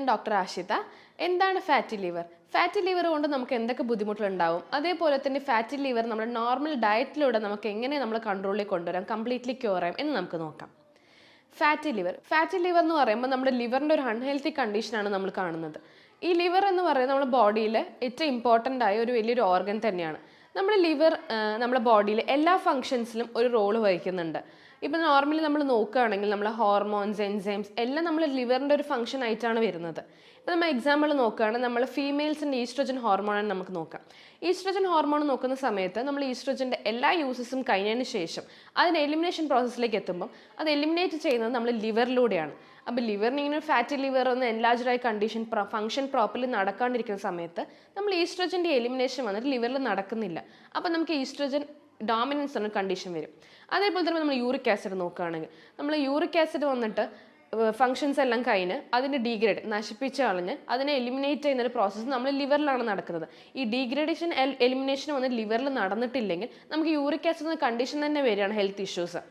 ഞാൻ ഡോക്ടർ ആഷിത. എന്താണ് fatty liver fatty liver കൊണ്ട് നമുക്ക് എന്തൊക്കെ ബുദ്ധിമുട്ടുകളുണ്ടാവും? അതേപോലെ തന്നെ ഫാറ്റി ലിവർ നമ്മുടെ നോർമൽ ഡയറ്റിലൂടെ നമുക്ക് എങ്ങനെ നമ്മൾ കൺട്രോളിൽ കൊണ്ടുവരാം? കംപ്ലീറ്റ്ലി ക്യൂർ ചെയ്യാം എന്ന് നമുക്ക് നോക്കാം. ഫാറ്റി ലിവർ ഫാറ്റി ലിവർ എന്ന് പറയുമ്പോൾ നമ്മുടെ ലിവറിന്റെ ഒരു അൺഹെൽത്തി കണ്ടീഷനാണ് നമ്മൾ കാണുന്നത്. ഈ ലിവർ എന്ന് പറയുന്നത് നമ്മുടെ ബോഡിയിൽ ഏറ്റവും ഇമ്പോർട്ടന്റ് ആയ ഒരു വലിയൊരു ഓർഗൻ തന്നെയാണ്. നമ്മുടെ ലിവർ നമ്മുടെ ബോഡിയിൽ എല്ലാ ഫങ്ഷൻസിലും ഒരു റോൾ വഹിക്കുന്നുണ്ട്. ഇപ്പം നോർമലി നമ്മൾ നോക്കുകയാണെങ്കിൽ നമ്മൾ ഹോർമോൺസ് എൻസൈംസ് എല്ലാം നമ്മൾ ലിവറിന്റെ ഒരു ഫംഗ്ഷൻ ആയിട്ടാണ് വരുന്നത്. ഇപ്പം നമ്മൾ എക്സാമ്പിൾ നോക്കുകയാണെങ്കിൽ നമ്മൾ ഫീമെയിൽസിന്റെ ഈസ്ട്രോജൻ ഹോർമോണാണ് നമുക്ക് നോക്കാം. ഈസ്ട്രോജൻ ഹോർമോൺ നോക്കുന്ന സമയത്ത് നമ്മൾ ഈസ്ട്രോജന്റെ എല്ലാ യൂസസും കഴിഞ്ഞതിന് ശേഷം അതിന് എലിമിനേഷൻ പ്രോസസ്സിലേക്ക് എത്തുമ്പം അത് എലിമിനേറ്റ് ചെയ്യുന്നത് നമ്മൾ ലിവറിലൂടെയാണ്. അപ്പോൾ ലിവറിന് ഇങ്ങനെ ഫാറ്റി ലിവർ ഒന്ന് എൻലാർജ്ഡ് ആയ കണ്ടീഷൻ ഫംഗ്ഷൻ പ്രോപ്പർലി നടക്കാണ്ടിരിക്കുന്ന സമയത്ത് നമ്മൾ ഈസ്ട്രോജന്റെ എലിമിനേഷൻ വന്നിട്ട് ലിവറിൽ നടക്കുന്നില്ല. അപ്പോൾ നമുക്ക് ഈസ്ട്രോജൻ ഡോമിനൻസ് എന്ന കണ്ടീഷൻ വരും. അതേപോലെ തന്നെ നമ്മൾ യൂറിക് ആസിഡ് നോക്കുകയാണെങ്കിൽ നമ്മൾ യൂറിക് ആസിഡ് വന്നിട്ട് ഫങ്ഷൻസ് എല്ലാം കഴിഞ്ഞ് അതിന്റെ ഡീഗ്രേഡ് നശിപ്പിച്ച് കളഞ്ഞ് അതിനെ എലിമിനേറ്റ് ചെയ്യുന്ന ഒരു പ്രോസസ്സ് നമ്മൾ ലിവറിലാണ് നടക്കുന്നത്. ഈ ഡീഗ്രേഡേഷൻ എലിമിനേഷൻ വന്ന് ലിവറിൽ നടന്നിട്ടില്ലെങ്കിൽ നമുക്ക് യൂറിക് ആസിഡ് എന്ന കണ്ടീഷൻ തന്നെ വരികയാണ് ഹെൽത്ത് ഇഷ്യൂസ്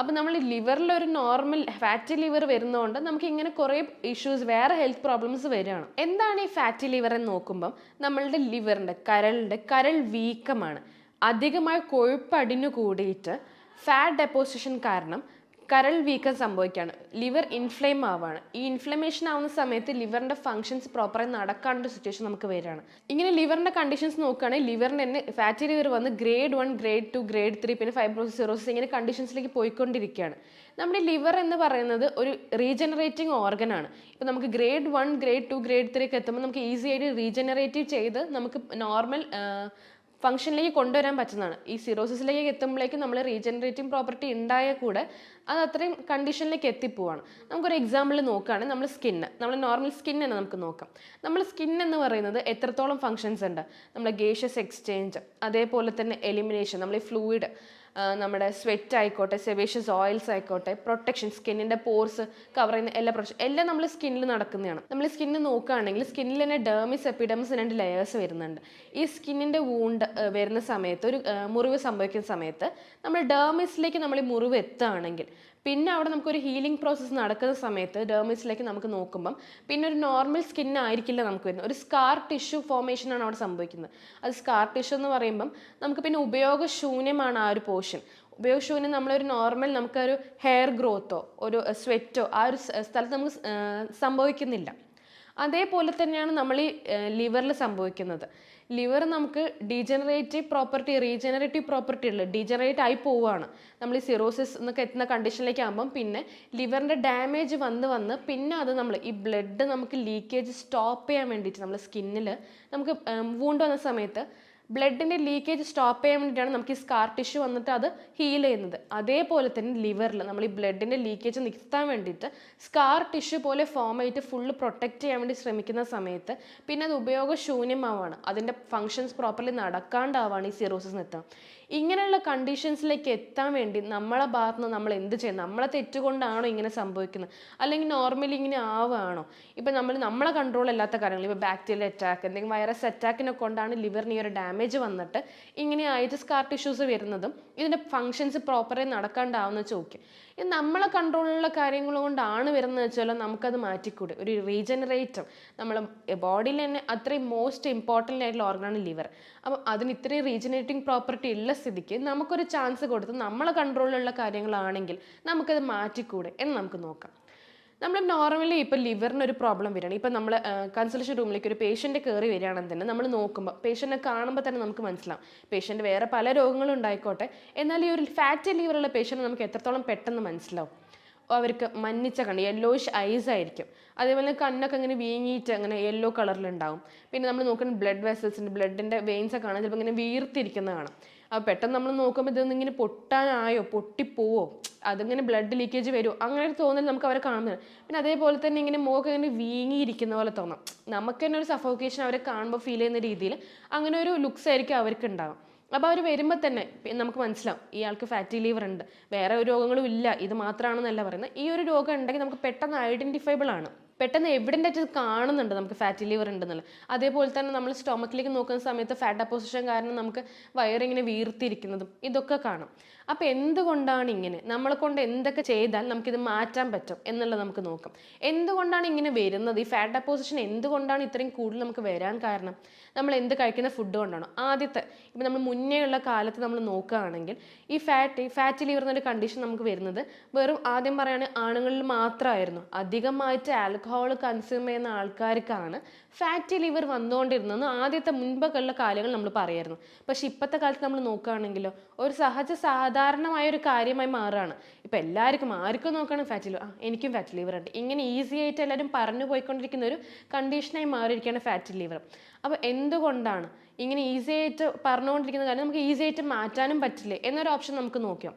അപ്പോൾ നമ്മൾ ലിവറിൽ ഒരു നോർമൽ ഫാറ്റി ലിവർ വരുന്നതുകൊണ്ട് നമുക്ക് ഇങ്ങനെ കുറേ ഇഷ്യൂസ് വേറെ ഹെൽത്ത് പ്രോബ്ലംസ് വരികയാണ്. എന്താണ് ഈ ഫാറ്റി ലിവർ എന്ന് നോക്കുമ്പം നമ്മളുടെ ലിവറിന്റെ കരളിന്റെ കരൾ വീക്കമാണ്. അധികമായി കൊഴുപ്പടിഞ്ഞു കൂടിയിട്ട് ഫാറ്റ് ഡെപ്പോസിഷൻ കാരണം കരൾ വീക്കം സംഭവിക്കുകയാണ്. ലിവർ ഇൻഫ്ലെയിം ആവുകയാണ് ഈ ഇൻഫ്ലമേഷൻ ആവുന്ന സമയത്ത് ലിവറിന്റെ ഫങ്ഷൻസ് പ്രോപ്പറായി നടക്കാണ്ട് സിറ്റുവേഷൻ നമുക്ക് വരികയാണ്. ഇങ്ങനെ ലിവറിന്റെ കണ്ടീഷൻസ് നോക്കുകയാണെങ്കിൽ ലിവറിന് തന്നെ ഫാറ്റി ലിവർ വന്ന് grade one grade two grade three പിന്നെ ഫൈബ്രോസിസ് സിറോസിസ് ഇങ്ങനെ കണ്ടീഷൻസിലേക്ക് പോയിക്കൊണ്ടിരിക്കുകയാണ്. നമ്മുടെ ലിവർ എന്ന് പറയുന്നത് ഒരു റീജനറേറ്റിംഗ് ഓർഗനാണ് ഇപ്പോൾ ഇപ്പം നമുക്ക് grade one grade two grade three ഒക്കെ എത്തുമ്പോൾ നമുക്ക് ഈസി ആയിട്ട് റീജനറേറ്റീവ് ചെയ്ത് നമുക്ക് നോർമൽ ഫംഗ്ഷനിലേക്ക് കൊണ്ടുവരാൻ പറ്റുന്നതാണ്. ഈ സിറോസിസിലേക്ക് എത്തുമ്പോഴേക്കും നമ്മൾ റീജനറേറ്റിംഗ് പ്രോപ്പർട്ടി ഉണ്ടായാൽ കൂടെ അത് അത്രയും കണ്ടീഷനിലേക്ക് എത്തിപ്പോവാണ്. നമുക്കൊരു എക്സാമ്പിൾ നോക്കുകയാണെങ്കിൽ നമ്മൾ സ്കിന്ന് നമ്മൾ നോർമൽ സ്കിൻ തന്നെ നമുക്ക് നോക്കാം. നമ്മൾ സ്കിൻ എന്ന് പറയുന്നത് എത്രത്തോളം ഫങ്ഷൻസ് ഉണ്ട്? നമ്മൾ ഗേഷ്യസ് എക്സ്ചേഞ്ച് അതേപോലെ തന്നെ എലിമിനേഷൻ നമ്മൾ ഈ ഫ്ലൂയിഡ് നമ്മുടെ സ്വെറ്റ് ആയിക്കോട്ടെ സെവേഷ്യസ് ഓയിൽസ് ആയിക്കോട്ടെ പ്രൊട്ടക്ഷൻ സ്കിന്നിന്റെ പോർസ് കവർ ചെയ്യുന്ന എല്ലാ പ്രൊട്ടക്ഷൻ എല്ലാം നമ്മൾ സ്കിന്നിൽ നടക്കുന്നതാണ്. നമ്മൾ സ്കിന്നിൽ നോക്കുകയാണെങ്കിൽ സ്കിന്നിൽ തന്നെ ഡേമിസ് എപ്പിഡമിസ് രണ്ട് ലെയേഴ്സ് വരുന്നുണ്ട്. ഈ സ്കിന്നിന്റെ വൂണ്ട് വരുന്ന സമയത്ത് ഒരു മുറിവ് സംഭവിക്കുന്ന സമയത്ത് നമ്മൾ ഡേമിസിലേക്ക് നമ്മൾ ഈ മുറിവ് എത്തുകയാണെങ്കിൽ പിന്നെ അവിടെ നമുക്കൊരു ഹീലിംഗ് പ്രോസസ്സ് നടക്കുന്ന സമയത്ത് ഡേമിസിലേക്ക് നമുക്ക് നോക്കുമ്പം പിന്നെ ഒരു നോർമൽ സ്കിൻ ആയിരിക്കില്ല നമുക്ക് വരുന്നത്. ഒരു സ്കാർ ടിഷ്യൂ ഫോർമേഷൻ ആണ് അവിടെ സംഭവിക്കുന്നത്. അത് സ്കാർ ടിഷ്യൂ എന്ന് പറയുമ്പം നമുക്ക് പിന്നെ ഉപയോഗശൂന്യമാണ് ആ ഒരു പോർഷൻ ഉപയോഗശൂന്യം നമ്മളൊരു നോർമൽ നമുക്കൊരു ഹെയർ ഗ്രോത്തോ ഒരു സ്വെറ്റോ ആ ഒരു സ്ഥലത്ത് നമുക്ക് സംഭവിക്കുന്നില്ല. അതേപോലെ തന്നെയാണ് നമ്മൾ ഈ ലിവറിൽ സംഭവിക്കുന്നത്. ലിവർ നമുക്ക് ഡീജനറേറ്റീവ് പ്രോപ്പർട്ടി റീജനറേറ്റീവ് പ്രോപ്പർട്ടി ഉള്ളത് ഡീജനറേറ്റ് ആയി പോവുകയാണ്. നമ്മൾ ഈ സിറോസിസ് എന്നൊക്കെ എത്തുന്ന കണ്ടീഷനിലേക്ക് ആകുമ്പം പിന്നെ ലിവറിന്റെ ഡാമേജ് വന്ന് വന്ന് പിന്നെ അത് നമ്മൾ ഈ ബ്ലഡ് നമുക്ക് ലീക്കേജ് സ്റ്റോപ്പ് ചെയ്യാൻ വേണ്ടിയിട്ട് നമ്മൾ സ്കിന്നിൽ നമുക്ക് വൂണ്ട് വന്ന സമയത്ത് ബ്ലഡിന്റെ ലീക്കേജ് സ്റ്റോപ്പ് ചെയ്യാൻ വേണ്ടിയിട്ടാണ് നമുക്ക് ഈ സ്കാർ ടിഷ്യൂ വന്നിട്ട് അത് ഹീൽ ചെയ്യുന്നത്. അതേപോലെ തന്നെ ലിവറിൽ നമ്മൾ ഈ ബ്ലഡിന്റെ ലീക്കേജ് നിർത്താൻ വേണ്ടിയിട്ട് സ്കാർ ടിഷ്യൂ പോലെ ഫോം ആയിട്ട് ഫുള്ള് പ്രൊട്ടക്റ്റ് ചെയ്യാൻ വേണ്ടി ശ്രമിക്കുന്ന സമയത്ത് പിന്നെ അത് ഉപയോഗശൂന്യമാവാണ്. അതിന്റെ ഫങ്ഷൻസ് പ്രോപ്പർലി നടക്കാണ്ടാവാണ് ഈ സിറോസിസ് എത്താം ഇങ്ങനെയുള്ള കണ്ടീഷൻസിലേക്ക് എത്താൻ വേണ്ടി നമ്മളെ ഭാഗത്ത് നിന്ന് നമ്മൾ എന്ത് ചെയ്യും നമ്മളെ തെറ്റുകൊണ്ടാണോ ഇങ്ങനെ സംഭവിക്കുന്നത്? അല്ലെങ്കിൽ നോർമലി ഇങ്ങനെ ആവുകയാണോ? ഇപ്പം നമ്മൾ നമ്മളെ കൺട്രോൾ അല്ലാത്ത കാര്യങ്ങൾ ഇപ്പോൾ ബാക്ടീരിയൽ അറ്റാക്ക് എന്തെങ്കിലും വൈറസ് അറ്റാക്കിനെ കൊണ്ടാണ് ലിവറിന് ഈ ഒരു ഡാമേജ് വന്നിട്ട് ഇങ്ങനെ ആയിട്ട് സ്കാർ ടിഷ്യൂസ് വരുന്നതും ഇതിന്റെ ഫങ്ഷൻസ് പ്രോപ്പറായി നടക്കാണ്ടാവുന്ന ചോദിക്കും ഇത് നമ്മളെ കൺട്രോളിലുള്ള കാര്യങ്ങൾ കൊണ്ടാണ് വരുന്നത് വെച്ചാലും നമുക്കത് മാറ്റിക്കൂടെ? ഒരു റീജനറേറ്റർ നമ്മൾ ബോഡിയിൽ തന്നെ അത്രയും മോസ്റ്റ് ഇമ്പോർട്ടന്റ് ആയിട്ടുള്ള ഓർഗനാണ് ലിവർ അപ്പം അതിന് ഇത്രയും റീജനറേറ്റിംഗ് പ്രോപ്പർട്ടി ഉള്ള സ്ഥിതിക്ക് നമുക്കൊരു ചാൻസ് കൊടുത്ത് നമ്മളെ കൺട്രോളിലുള്ള കാര്യങ്ങളാണെങ്കിൽ നമുക്കത് മാറ്റിക്കൂടെ എന്ന് നമുക്ക് നോക്കാം. നമ്മൾ നോർമലി ഇപ്പോൾ ലിവറിന് ഒരു പ്രോബ്ലം വരികയാണ്. ഇപ്പം നമ്മൾ കൺസൾട്ടേഷൻ റൂമിലേക്ക് ഒരു പേഷ്യന്റ് കയറി വരികയാണെന്ന് തന്നെ നമ്മൾ നോക്കുമ്പോൾ പേഷ്യന്റിനെ കാണുമ്പോൾ തന്നെ നമുക്ക് മനസ്സിലാവും. പേഷ്യന്റ് വേറെ പല രോഗങ്ങളും ഉണ്ടായിക്കോട്ടെ. എന്നാൽ ഈ ഒരു ഫാറ്റി ലിവറുള്ള പേഷ്യന്റ് നമുക്ക് എത്രത്തോളം പെട്ടെന്ന് മനസ്സിലാവും? അവർക്ക് മഞ്ഞിച്ച കണ്ണ് യെല്ലോയിഷ് ഐസ് ആയിരിക്കും. അതേപോലെ കണ്ണൊക്കെ ഇങ്ങനെ വീങ്ങിയിട്ട് അങ്ങനെ യെല്ലോ കളറിലുണ്ടാവും പിന്നെ നമ്മൾ നോക്കുന്ന ബ്ലഡ് വെസൽസിന്റെ ബ്ലഡിന്റെ വെയിൻസ് കാണാൻ ചിലപ്പോൾ ഇങ്ങനെ വീർത്തിരിക്കുന്ന കാണാം. പെട്ടെന്ന് നമ്മൾ നോക്കുമ്പോൾ ഇതൊന്നും ഇങ്ങനെ പൊട്ടാനായോ പൊട്ടിപ്പോവോ അതിങ്ങനെ ബ്ലഡ് ലീക്കേജ് വരുമോ അങ്ങനെ ഒരു തോന്നൽ നമുക്ക് അവരെ കാണുന്നത് പിന്നെ അതേപോലെ തന്നെ ഇങ്ങനെ മുഖമൊക്കെ ഇങ്ങനെ വീങ്ങിയിരിക്കുന്ന പോലെ തോന്നാം. നമുക്ക് തന്നെ ഒരു സഫോക്കേഷൻ അവരെ കാണുമ്പോൾ ഫീൽ ചെയ്യുന്ന രീതിയിൽ അങ്ങനെ ഒരു ലുക്സ് ആയിരിക്കും അവർക്ക് ഉണ്ടാകും അപ്പോൾ അവർ വരുമ്പോൾ തന്നെ നമുക്ക് മനസ്സിലാവും ഇയാൾക്ക് ഫാറ്റി ലിവർ ഉണ്ട് വേറെ രോഗങ്ങളും ഇല്ല ഇത് മാത്രമാണെന്നല്ല പറയുന്നത്. ഈ ഒരു രോഗം ഉണ്ടെങ്കിൽ നമുക്ക് പെട്ടെന്ന് ഐഡന്റിഫൈബിൾ ആണ്. പെട്ടെന്ന് എവിഡന്റ് ആയിട്ട് കാണുന്നുണ്ട് നമുക്ക് ഫാറ്റി ലിവർ ഉണ്ടെന്നുള്ളത്. അതേപോലെ തന്നെ നമ്മൾ സ്റ്റൊമക്കിലേക്ക് നോക്കുന്ന സമയത്ത് ഫാറ്റ് അപ്പോസിഷൻ കാരണം നമുക്ക് വയറിങ്ങനെ വീർത്തിരിക്കുന്നതും ഇതൊക്കെ കാണും. അപ്പോൾ എന്തുകൊണ്ടാണ് ഇങ്ങനെ? നമ്മളെ കൊണ്ട് എന്തൊക്കെ ചെയ്താൽ നമുക്കിത് മാറ്റാൻ പറ്റും എന്നുള്ളത് നമുക്ക് നോക്കാം. എന്തുകൊണ്ടാണ് ഇങ്ങനെ വരുന്നത്? ഈ ഫാറ്റ് ഡെപ്പോസിഷൻ എന്തുകൊണ്ടാണ് ഇത്രയും കൂടുതൽ നമുക്ക് വരാൻ കാരണം? നമ്മൾ എന്ത് കഴിക്കുന്ന ഫുഡ് കൊണ്ടാണോ? ആദ്യത്തെ ഇപ്പം നമ്മൾ മുന്നേ ഉള്ള കാലത്ത് നമ്മൾ നോക്കുകയാണെങ്കിൽ ഈ ഫാറ്റ് ഫാറ്റ് ലിവർ എന്നൊരു കണ്ടീഷൻ നമുക്ക് വരുന്നത് വെറും ആദ്യം പറയുകയാണെങ്കിൽ ആണുങ്ങളിൽ മാത്രമായിരുന്നു. അധികമായിട്ട് ആൽക്കഹോൾ കൺസ്യൂം ചെയ്യുന്ന ആൾക്കാർക്കാണ് ഫാറ്റി ലിവർ വന്നുകൊണ്ടിരുന്നത് ആദ്യത്തെ മുൻപൊക്കെയുള്ള കാലങ്ങൾ നമ്മൾ പറയായിരുന്നു. പക്ഷെ ഇപ്പോഴത്തെ കാലത്ത് നമ്മൾ നോക്കുകയാണെങ്കിലോ ഒരു സഹജ സാധാരണമായ ഒരു കാര്യമായി മാറുകയാണ്. ഇപ്പം എല്ലാവർക്കും ആർക്കും നോക്കണം ഫാറ്റ് ലിവർ ആ എനിക്കും ഫാറ്റ് ലിവർ ഉണ്ട്. ഇങ്ങനെ ഈസി ആയിട്ട് എല്ലാവരും പറഞ്ഞു പോയിക്കൊണ്ടിരിക്കുന്ന ഒരു കണ്ടീഷനായി മാറിയിരിക്കുകയാണ് ഫാറ്റ് ലിവർ അപ്പോൾ എന്തുകൊണ്ടാണ് ഇങ്ങനെ ഈസി ആയിട്ട് പറഞ്ഞുകൊണ്ടിരിക്കുന്ന കാര്യം നമുക്ക് ഈസി ആയിട്ട് മാറ്റാനും പറ്റില്ലേ എന്നൊരു ഓപ്ഷൻ നമുക്ക് നോക്കാം.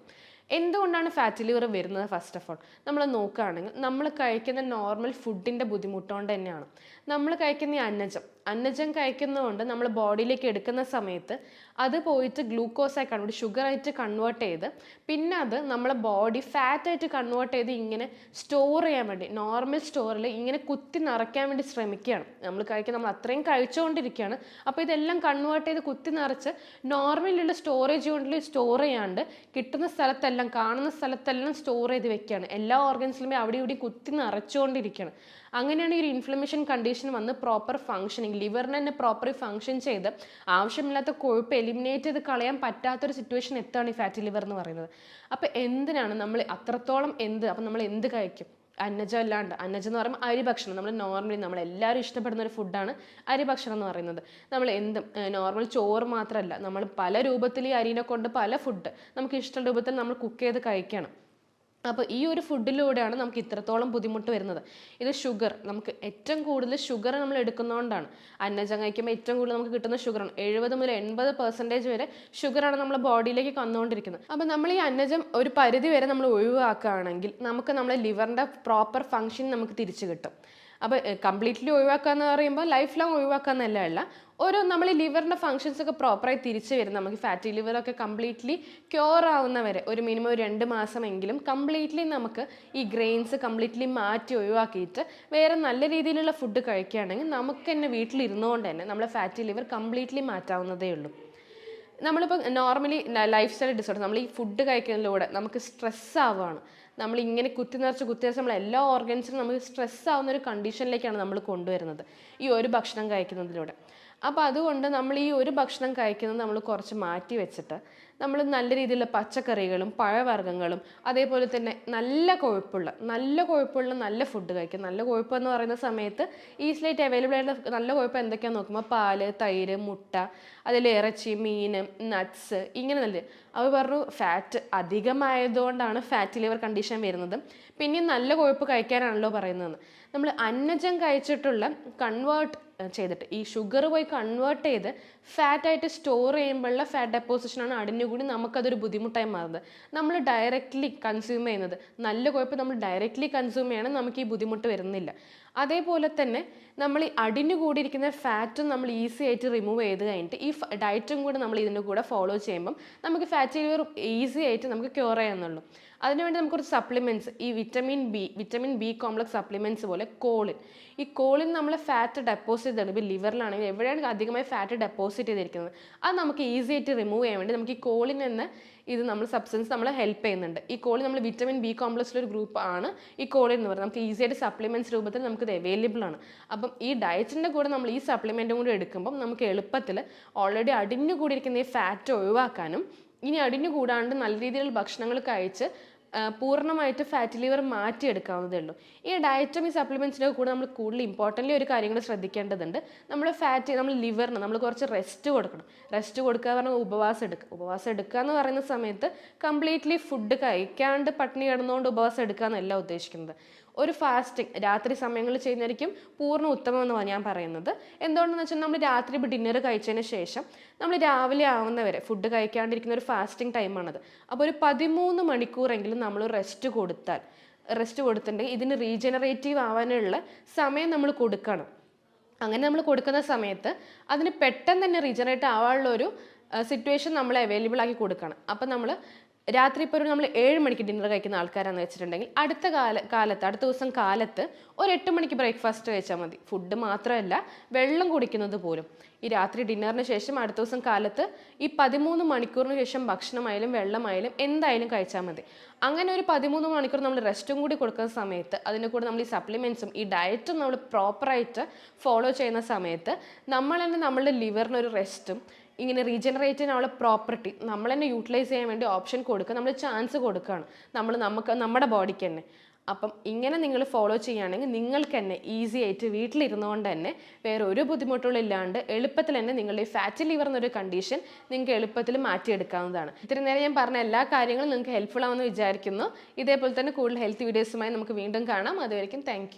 എന്തുകൊണ്ടാണ് ഫാറ്റ് ലിവർ വരുന്നത് ഫസ്റ്റ് ഓഫ് ഓൾ നമ്മൾ നോക്കുകയാണെങ്കിൽ നമ്മൾ കഴിക്കുന്ന നോർമൽ ഫുഡിന്റെ ബുദ്ധിമുട്ടുകൊണ്ട് തന്നെയാണ്. നമ്മൾ കഴിക്കുന്ന അന്നജം അന്നജം കഴിക്കുന്നതുകൊണ്ട് നമ്മൾ ബോഡിയിലേക്ക് എടുക്കുന്ന സമയത്ത് അത് പോയിട്ട് ഗ്ലൂക്കോസായി കൺവേർട്ട് ഷുഗറായിട്ട് കൺവേർട്ട് ചെയ്ത് പിന്നെ അത് നമ്മളെ ബോഡി ഫാറ്റായിട്ട് കൺവേർട്ട് ചെയ്ത് ഇങ്ങനെ സ്റ്റോർ ചെയ്യാൻ വേണ്ടി നോർമൽ സ്റ്റോറിൽ ഇങ്ങനെ കുത്തി നിറയ്ക്കാൻ വേണ്ടി ശ്രമിക്കുകയാണ്. നമ്മൾ കഴിക്കുന്ന നമ്മൾ അത്രയും കഴിച്ചുകൊണ്ടിരിക്കുകയാണ്. അപ്പോൾ ഇതെല്ലാം കൺവേർട്ട് ചെയ്ത് കുത്തി നിറച്ച് നോർമലുള്ള സ്റ്റോറേജ് കൊണ്ടിൽ സ്റ്റോർ ചെയ്യാണ്ട് കിട്ടുന്ന സ്ഥലത്തെല്ലാം കാണുന്ന സ്ഥലത്തെല്ലാം സ്റ്റോർ ചെയ്ത് വെക്കുകയാണ്. എല്ലാ ഓർഗൻസിലും അവിടെ ഇവിടെ കുത്തി നിറച്ചുകൊണ്ടിരിക്കുകയാണ്. അങ്ങനെയാണ് ഈ ഒരു ഇൻഫ്ലമേഷൻ കണ്ടീഷൻ വന്ന് പ്രോപ്പർ ഫങ്ഷനിങ് ലിവറിന് തന്നെ പ്രോപ്പർ ഫങ്ഷൻ ചെയ്ത് ആവശ്യമില്ലാത്ത കൊഴുപ്പ് എലിമിനേറ്റ് ചെയ്ത് കളയാൻ പറ്റാത്തൊരു സിറ്റുവേഷൻ എത്താണ് ഈ ഫാറ്റി ലിവർ എന്ന് പറയുന്നത്? അപ്പോൾ എന്തിനാണ് നമ്മൾ അത്രത്തോളം എന്ത് അപ്പം നമ്മൾ എന്ത് കഴിക്കും? അന്നജം അല്ലാണ്ട്. അന്നജം എന്ന് പറയുമ്പോൾ അരി ഭക്ഷണം. നമ്മൾ നോർമലി നമ്മൾ എല്ലാവരും ഇഷ്ടപ്പെടുന്ന ഒരു ഫുഡാണ് അരി ഭക്ഷണം എന്ന് പറയുന്നത്. നമ്മൾ എന്തും നോർമൽ ചോറ് മാത്രമല്ല. നമ്മൾ പല രൂപത്തിൽ ഈ അരിനെ കൊണ്ട് പല ഫുഡ് നമുക്ക് ഇഷ്ടമുള്ള രൂപത്തിൽ നമ്മൾ കുക്ക് ചെയ്ത് കഴിക്കണം. അപ്പോൾ ഈ ഒരു ഫുഡിലൂടെയാണ് നമുക്ക് ഇത്രത്തോളം ബുദ്ധിമുട്ട് വരുന്നത്. ഇത് ഷുഗർ നമുക്ക് ഏറ്റവും കൂടുതൽ ഷുഗർ നമ്മൾ എടുക്കുന്നതുകൊണ്ടാണ് അന്നജം കഴിക്കുമ്പോൾ ഏറ്റവും കൂടുതൽ നമുക്ക് കിട്ടുന്ന ഷുഗറാണ് എഴുപത് മുതൽ എൺപത് പെർസെന്റേജ് വരെ ഷുഗറാണ് നമ്മുടെ ബോഡിയിലേക്ക് കന്നുകൊണ്ടിരിക്കുന്നത് അപ്പോൾ നമ്മൾ ഈ അന്നജം ഒരു പരിധി വരെ നമ്മൾ ഒഴിവാക്കുകയാണെങ്കിൽ നമുക്ക് നമ്മുടെ ലിവറിന്റെ പ്രോപ്പർ ഫങ്ഷൻ നമുക്ക് തിരിച്ചു കിട്ടും. അപ്പോൾ കംപ്ലീറ്റ്ലി ഒഴിവാക്കുക എന്ന് പറയുമ്പോൾ ലൈഫ് ലോങ് ഒഴിവാക്കുക എന്നല്ല അല്ല ഓരോ നമ്മൾ ഈ ലിവറിന്റെ ഫങ്ഷൻസ് ഒക്കെ പ്രോപ്പറായി തിരിച്ചു വരും. നമുക്ക് ഫാറ്റി ലിവറൊക്കെ കംപ്ലീറ്റ്ലി ക്യൂർ ആവുന്നവരെ ഒരു മിനിമം ഒരു രണ്ട് മാസമെങ്കിലും കംപ്ലീറ്റ്ലി നമുക്ക് ഈ ഗ്രെയിൻസ് കംപ്ലീറ്റ്ലി മാറ്റി ഒഴിവാക്കിയിട്ട് വേറെ നല്ല രീതിയിലുള്ള ഫുഡ് കഴിക്കുകയാണെങ്കിൽ നമുക്ക് തന്നെ വീട്ടിലിരുന്നുകൊണ്ട് തന്നെ നമ്മളെ ഫാറ്റി ലിവർ കംപ്ലീറ്റ്ലി മാറ്റാവുന്നതേ ഉള്ളൂ. നമ്മളിപ്പോൾ നോർമലി ലൈഫ് സ്റ്റൈൽ ഡിസോർഡർ നമ്മൾ ഈ ഫുഡ് കഴിക്കുന്നതിലൂടെ നമുക്ക് സ്ട്രെസ് ആവുകയാണ് നമ്മൾ ഇങ്ങനെ കുത്തി നിറച്ച് കുത്തി നിറച്ച് നമ്മൾ എല്ലാ ഓർഗൻസിനും നമുക്ക് സ്ട്രെസ് ആവുന്ന ഒരു കണ്ടീഷനിലേക്കാണ് നമ്മൾ കൊണ്ടുവരുന്നത്. ഈ ഒരു ഭക്ഷണം കഴിക്കുന്നതിലൂടെ. അപ്പോൾ അതുകൊണ്ട് നമ്മൾ ഈ ഒരു ഭക്ഷണം കഴിക്കുന്നത് നമ്മൾ കുറച്ച് മാറ്റി വെച്ചിട്ട് നമ്മൾ നല്ല രീതിയിലുള്ള പച്ചക്കറികളും പഴവർഗങ്ങളും അതേപോലെ തന്നെ നല്ല കൊഴുപ്പുള്ള നല്ല കൊഴുപ്പുള്ള നല്ല ഫുഡ് കഴിക്കുക. നല്ല കൊഴുപ്പ് എന്ന് പറയുന്ന സമയത്ത് ഈസിലായിട്ട് അവൈലബിൾ ആയിട്ടുള്ള നല്ല കൊഴുപ്പ് എന്തൊക്കെയാണെന്ന് നോക്കുമ്പോൾ പാൽ തൈര് മുട്ട അതിൽ ഇറച്ചി മീൻ നട്ട്സ് ഇങ്ങനെ നല്ല. അവർ പറഞ്ഞു ഫാറ്റ് അധികമായതുകൊണ്ടാണ് ഫാറ്റ് ലിവർ കണ്ടീഷൻ വരുന്നത്. പിന്നെ നല്ല കൊഴുപ്പ് കഴിക്കാനാണല്ലോ പറയുന്നത്. നമ്മൾ അന്നജം കഴിച്ചിട്ടുള്ള കൺവേർട്ട് ചെയ്തിട്ട്. ഈ ഷുഗർ പോയി കൺവേർട്ട് ചെയ്ത് ഫാറ്റായിട്ട് സ്റ്റോർ ചെയ്യുമ്പോഴുള്ള ഫാറ്റ് ഡെപ്പോസിഷനാണ് അടിഞ്ഞുകൂടി നമുക്കതൊരു ബുദ്ധിമുട്ടായി മാറുന്നത്. നമ്മൾ ഡയറക്റ്റ്ലി കൺസ്യൂം ചെയ്യുന്നത്. നല്ല കുഴപ്പം നമ്മൾ ഡയറക്റ്റ്ലി കൺസ്യൂം ചെയ്യണം നമുക്ക് ഈ ബുദ്ധിമുട്ട് വരുന്നില്ല. അതേപോലെ തന്നെ നമ്മൾ ഈ അടിഞ്ഞുകൂടിയിരിക്കുന്ന ഫാറ്റും നമ്മൾ ഈസി ആയിട്ട് റിമൂവ് ചെയ്ത് കഴിഞ്ഞിട്ട് ഈ ഡയറ്റും കൂടെ നമ്മൾ ഇതിന്റെ കൂടെ ഫോളോ ചെയ്യുമ്പം നമുക്ക് ഫാറ്റ് ഈസി ആയിട്ട് നമുക്ക് ക്യൂർ ചെയ്യാന്നുള്ളൂ അതിനുവേണ്ടി നമുക്ക് കുറച്ച് സപ്ലിമെന്റ്സ് ഈ vitamin B vitamin B complex supplements പോലെ കോളിൻ ഈ കോളിൻ നമ്മൾ ഫാറ്റ് ഡെപ്പോസിറ്റ് ചെയ്തിട്ടുണ്ട്. ഇപ്പോൾ ലിവറിലാണെങ്കിൽ എവിടെയാണ് അധികമായി ഫാറ്റ് ഡെപ്പോസിറ്റ് ചെയ്തിരിക്കുന്നത്? അത് നമുക്ക് ഈസി ആയിട്ട് റിമൂവ് ചെയ്യാൻ വേണ്ടി നമുക്ക് ഈ കോളിൻ എന്ന ഇത് നമ്മൾ സബ്സ്റ്റൻസ് നമ്മളെ ഹെൽപ്പ് ചെയ്യുന്നുണ്ട്. ഈ കോളിൻ നമ്മൾ വിറ്റമിൻ ബി കോംപ്ലക്സിലെ ഒരു ഗ്രൂപ്പ് ആണ് ഈ കോളിൻ എന്ന് പറയുന്നത്. നമുക്ക് ഈസി ആയിട്ട് സപ്ലിമെന്റ്സ് രൂപത്തിൽ നമുക്ക് ഇത് അവൈലബിൾ ആണ്. അപ്പം ഈ ഡയറ്റിന്റെ കൂടെ നമ്മൾ ഈ സപ്ലിമെന്റും കൂടി എടുക്കുമ്പം നമുക്ക് എളുപ്പത്തിൽ ഓൾറെഡി അടിഞ്ഞു കൂടിയിരിക്കുന്ന ഈ ഫാറ്റ് ഒഴിവാക്കാനും ഇനി അടിഞ്ഞു കൂടാണ്ട് നല്ല രീതിയിലുള്ള ഭക്ഷണങ്ങൾ കഴിച്ച് പൂർണമായിട്ട് ഫാറ്റ് ലിവർ മാറ്റിയെടുക്കാവുന്നതേ ഉള്ളൂ ഈ ഡയറ്റും ഈ സപ്ലിമെന്റ്സിന്റെ കൂടെ നമ്മൾ കൂടുതൽ ഇമ്പോർട്ടന്റ് ഒരു കാര്യങ്ങൾ ശ്രദ്ധിക്കേണ്ടതുണ്ട്. നമ്മൾ ഫാറ്റ് നമ്മൾ ലിവറിന് നമ്മൾ കുറച്ച് റെസ്റ്റ് കൊടുക്കണം. റെസ്റ്റ് കൊടുക്കുക പറഞ്ഞാൽ ഉപവാസം എടുക്കുക. ഉപവാസം എടുക്കുക എന്ന് പറയുന്ന സമയത്ത് കംപ്ലീറ്റ്ലി ഫുഡ് കഴിക്കാണ്ട് പട്ടിണി കിടന്നുകൊണ്ട് ഉപവാസം എടുക്കുക എന്നല്ല ഉദ്ദേശിക്കുന്നത്. ഒരു ഫാസ്റ്റിംഗ് രാത്രി സമയങ്ങളിൽ ചെയ്യുന്നതായിരിക്കും പൂർണ ഉത്തമം എന്ന് ഞാൻ പറയുന്നത്. എന്തുകൊണ്ടെന്ന് വെച്ചാൽ നമ്മൾ രാത്രി ഇപ്പോൾ ഡിന്നർ കഴിച്ചതിന് ശേഷം നമ്മൾ രാവിലെ ആവുന്നവരെ ഫുഡ് കഴിക്കാണ്ടിരിക്കുന്ന ഒരു ഫാസ്റ്റിംഗ് ടൈമാണത് അപ്പോൾ ഒരു പതിമൂന്ന് മണിക്കൂറെങ്കിലും നമ്മൾ റെസ്റ്റ് കൊടുത്താൽ റെസ്റ്റ് കൊടുത്തിട്ടുണ്ടെങ്കിൽ ഇതിന് റീജനറേറ്റീവ് ആവാനുള്ള സമയം നമ്മൾ കൊടുക്കണം. അങ്ങനെ നമ്മൾ കൊടുക്കുന്ന സമയത്ത് അതിന് പെട്ടെന്ന് തന്നെ റീജനറേറ്റ് ആവാനുള്ള ഒരു സിറ്റുവേഷൻ നമ്മൾ അവൈലബിൾ ആക്കി കൊടുക്കണം. അപ്പം നമ്മൾ രാത്രി ഇപ്പോൾ നമ്മൾ ഏഴ് മണിക്ക് ഡിന്നർ കഴിക്കുന്ന ആൾക്കാരാണെന്ന് വെച്ചിട്ടുണ്ടെങ്കിൽ അടുത്ത കാല കാലത്ത് അടുത്ത ദിവസം കാലത്ത് ഒരു എട്ട് മണിക്ക് ബ്രേക്ക്ഫാസ്റ്റ് കഴിച്ചാൽ മതി. ഫുഡ് മാത്രമല്ല വെള്ളം കുടിക്കുന്നത് പോലും. ഈ രാത്രി ഡിന്നറിന് ശേഷം അടുത്ത ദിവസം കാലത്ത് ഈ പതിമൂന്ന് മണിക്കൂറിന് ശേഷം ഭക്ഷണമായാലും വെള്ളമായാലും എന്തായാലും കഴിച്ചാൽ മതി. അങ്ങനെ ഒരു പതിമൂന്ന് മണിക്കൂർ നമ്മൾ റെസ്റ്റും കൂടി കൊടുക്കുന്ന സമയത്ത് അതിന്റെ കൂടെ നമ്മൾ ഈ സപ്ലിമെൻസും ഈ ഡയറ്റും നമ്മൾ പ്രോപ്പറായിട്ട് ഫോളോ ചെയ്യുന്ന സമയത്ത് നമ്മൾ തന്നെ നമ്മളുടെ ലിവറിനൊരു റെസ്റ്റും ഇങ്ങനെ റീജനറേറ്റ് ചെയ്യാനുള്ള പ്രോപ്പർട്ടി നമ്മൾ തന്നെ യൂട്ടിലൈസ് ചെയ്യാൻ വേണ്ടി ഓപ്ഷൻ കൊടുക്കുക നമ്മൾ ചാൻസ് കൊടുക്കുകയാണ്. നമ്മൾ നമുക്ക് നമ്മുടെ ബോഡിക്ക് തന്നെ. അപ്പം ഇങ്ങനെ നിങ്ങൾ ഫോളോ ചെയ്യുകയാണെങ്കിൽ നിങ്ങൾക്ക് തന്നെ ഈസി ആയിട്ട് വീട്ടിലിരുന്നുകൊണ്ട് തന്നെ വേറെ ഒരു ബുദ്ധിമുട്ടുകളും ഇല്ലാണ്ട് എളുപ്പത്തിൽ തന്നെ നിങ്ങളുടെ ഈ ഫാറ്റ് ലിവർ എന്നൊരു കണ്ടീഷൻ നിങ്ങൾക്ക് എളുപ്പത്തിൽ മാറ്റിയെടുക്കാവുന്നതാണ്. ഇത്രയും നേരം ഞാൻ പറഞ്ഞ എല്ലാ കാര്യങ്ങളും നിങ്ങൾക്ക് ഹെൽപ്ഫുൾ ആവുമെന്ന് വിചാരിക്കുന്നു. ഇതേപോലെ തന്നെ കൂടുതൽ ഹെൽത്ത് വീഡിയോസുമായി നമുക്ക് വീണ്ടും കാണാം. അതുവരെയും താങ്ക്